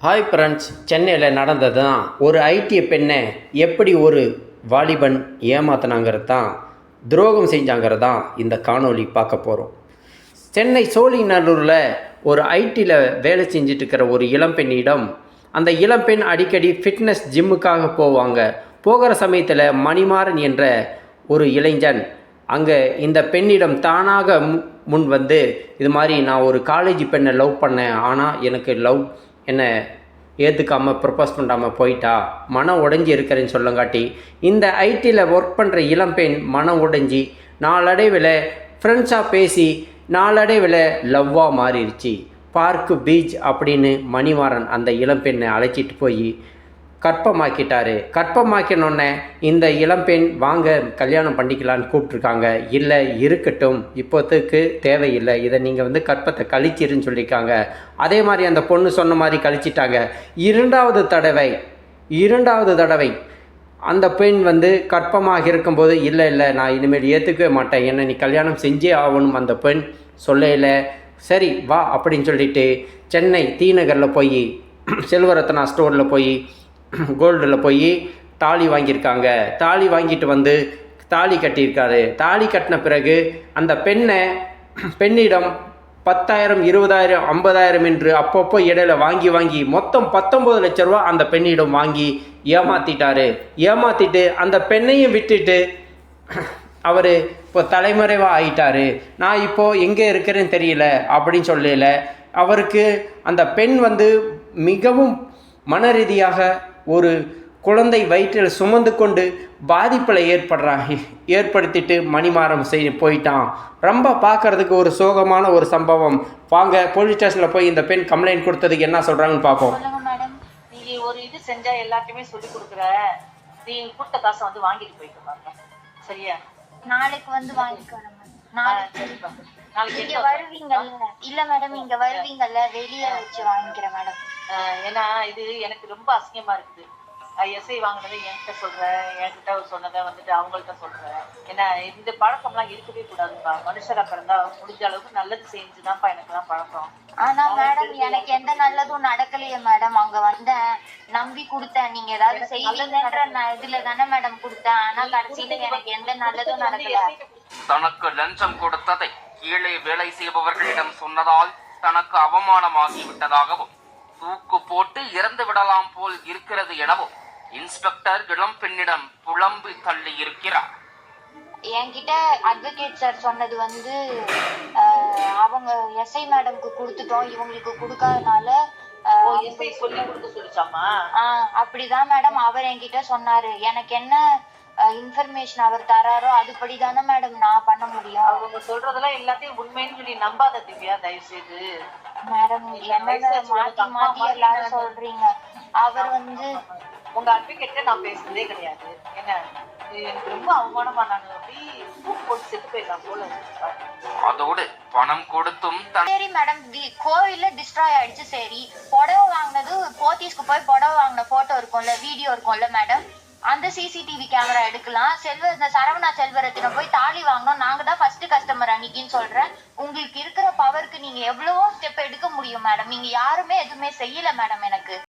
Hi friends சென்னையில் நடந்தது தான் ஒரு ஐடிய பெண்ணை எப்படி ஒரு வாலிபன் ஏமாத்தினாங்கிறது தான் துரோகம் செஞ்சாங்கிறது தான் இந்த காணொளி பார்க்க போகிறோம் சென்னை சோழிநல்லூரில் ஒரு ஐடியில் வேலை செஞ்சுட்டு இருக்கிற ஒரு இளம்பெண்ணிடம் அந்த இளம்பெண் அடிக்கடி ஃபிட்னஸ் ஜிம்முக்காக போவாங்க. போகிற சமயத்தில் மணிமாறன் என்ற ஒரு இளைஞன் அங்கே இந்த பெண்ணிடம் தானாக முன் வந்து இது மாதிரி நான் ஒரு காலேஜ் பெண்ணை லவ் பண்ணேன். ஆனால் எனக்கு லவ் என்ன ஏற்றுக்காமல் ப்ரப்போஸ் பண்ணாமல் போயிட்டா? மனம் உடைஞ்சி இருக்கிறேன்னு சொல்லங்காட்டி இந்த ஐடியில் ஒர்க் பண்ணுற இளம்பெண் மனம் உடைஞ்சி நாளடைவில் ஃப்ரெண்ட்ஸாக பேசி நாளடைவில் லவ்வாக மாறிடுச்சு. பார்க்கு பீச் அப்படின்னு மணிமாறன் அந்த இளம்பெண்ணை அழைச்சிட்டு போய் கற்பமாக்கிட்டாரு. கற்பமாக்கினோடனே இந்த இளம்பெண் வாங்க கல்யாணம் பண்ணிக்கலான்னு கூப்பிட்ருக்காங்க இல்லை இருக்கட்டும். இப்போத்துக்கு தேவையில்லை. இதை நீங்கள் வந்து கற்பத்தை கழிச்சிருன்னு சொல்லியிருக்காங்க. அதே மாதிரி அந்த பொண்ணு சொன்ன மாதிரி கழிச்சிட்டாங்க. இரண்டாவது தடவை இரண்டாவது தடவை அந்த பெண் வந்து கற்பமாக இருக்கும்போது இல்லை இல்லை நான் இனிமேல் ஏற்றுக்கவே மாட்டேன். என்னை நீ கல்யாணம் செஞ்சே ஆகணும். அந்த பெண் சொல்லையில சரி வா அப்படின்னு சொல்லிட்டு சென்னை தீநகரில் போய் செல்வரத்னா ஸ்டோரில் போய் கோல்டில் போய் தாலி வாங்கியிருக்காங்க. தாலி வாங்கிட்டு வந்து தாலி கட்டியிருக்காரு. தாலி கட்டின பிறகு அந்த பெண்ணை பெண்ணிடம் பத்தாயிரம் இருபதாயிரம் ஐம்பதாயிரம் என்று அப்பப்போ இடையில வாங்கி வாங்கி மொத்தம் பத்தொம்பது லட்ச ரூபா அந்த பெண்ணிடம் வாங்கி ஏமாத்திட்டாரு. ஏமாத்திட்டு அந்த பெண்ணையும் விட்டுட்டு அவர் இப்போ தலைமறைவாக ஆயிட்டாரு. நான் இப்போது எங்கே இருக்கிறேன்னு தெரியல அப்படின்னு சொல்லல. அவருக்கு அந்த பெண் வந்து மிகவும் மன ரீதியாக ஒரு குழந்தை வயிற்றில் சுமந்து கொண்டு பாதிப்பில் ஏற்படுறாங்க ஏற்படுத்திட்டு மணிமாறம் செய்து போயிட்டான். ரொம்ப பார்க்கறதுக்கு ஒரு சோகமான ஒரு சம்பவம். வாங்க போலீஸ் ஸ்டேஷனில் போய் இந்த பெண் கம்ப்ளைண்ட் கொடுத்ததுக்கு என்ன சொல்கிறாங்கன்னு பார்ப்போம். நீ ஒரு இது செஞ்சா எல்லாத்தையுமே சொல்லி கொடுக்குற. நீ கொடுத்த காசை வந்து வாங்கிட்டு போயிட்டு பாருங்க சரியா? நாளைக்கு வந்து வாங்கிக்கிறேன் இங்க வருவீங்கல்ல இல்ல மேடம் இங்க வருவீங்கல்ல வெளியே வச்சு வாங்கிக்கிறேன் மேடம் ஏன்னா இது எனக்கு ரொம்ப அசிங்கமா இருக்குது. எஸ்ஐ வாங்கினதை என்கிட்ட சொல்ற என்கிட்ட சொன்னதை வந்துட்டு அவங்கள்ட்ட சொல்ற. ஏன்னா இந்த பழக்கம்லாம் இருக்கவே கூடாதுப்பா. மனுஷரா பிறந்தா முடிஞ்ச அளவுக்கு நல்லது செஞ்சுதான்ப்பா எனக்குலாம் பழக்கம். ஆனா மேடம் எனக்கு எந்த நல்லதும் நடக்கலையே மேடம் அங்க வந்தேன் நம்பி கொடுத்தேன். நீங்க ஏதாவது நான் இதுல தானே மேடம் கொடுத்தேன். ஆனா கடைசியில எனக்கு எந்த நல்லதும் நடக்கல. தனக்கு லஞ்சம் கொடுத்ததை கீழே வேலை செய்பவர்களிடம் சொன்னதால் தனக்கு அவமானமாகி விட்டதாகவும் தூக்கு போட்டு இறந்து விடலாம் போல் இருக்கிறது எனவும் இன்ஸ்பெக்டர் இளம் பெண்ணிடம் புலம்பி தள்ளி இருக்கிறார் என்கிட்ட அட்வொகேட் சார் சொன்னது வந்து ஆஹ், அவங்க எஸ்ஐ மேடம்க்கு கொடுத்துட்டோம் இவங்களுக்கு கொடுக்காதனால எஸ்ஐ சொல்லி கொடுக்க சொல்லிச்சாமா ஆஹ், அப்படிதான் மேடம் அவர் என்கிட்ட சொன்னாரு. எனக்கு என்ன இன்ஃபர்மேஷன் அவர் தராரோ அதுபடி தானே மேடம் நான் பண்ண முடியும். அவங்க சொல்றதெல்லாம் எல்லாத்தையும் உண்மைன்னு சொல்லி நம்பாத திவ்யா தயவு செய்து மேடம் என்ன மாத்தி மாத்தி எல்லாரும் சொல்றீங்க? அவர் வந்து உங்க அட்வொகேட்ட நான் பேசுனதே கிடையாது. என்ன எனக்கு ரொம்ப அவமானமா நான் அப்படி தூக்கு போட்டு செத்து போயிடலாம் போல. அதோடு பணம் கொடுத்தும் சரி மேடம் கோவில்ல டிஸ்ட்ராய் ஆயிடுச்சு சரி. புடவை வாங்கினது போத்தீஸ்க்கு போய் புடவை வாங்கின போட்டோ இருக்கும்ல வீடியோ இருக்கும்ல மேடம் அந்த சிசிடிவி கேமரா எடுக்கலாம். செல்வ இந்த சரவணா செல்வரத்தின போய் தாலி வாங்கினோம் நாங்க தான் ஃபர்ஸ்ட் கஸ்டமர் அன்னைக்குன்னு சொல்றேன். உங்களுக்கு இருக்கிற பவருக்கு நீங்க எவ்வளவோ ஸ்டெப் எடுக்க முடியும் மேடம் நீங்க யாருமே எதுவுமே செய்யல மேடம் எனக்கு.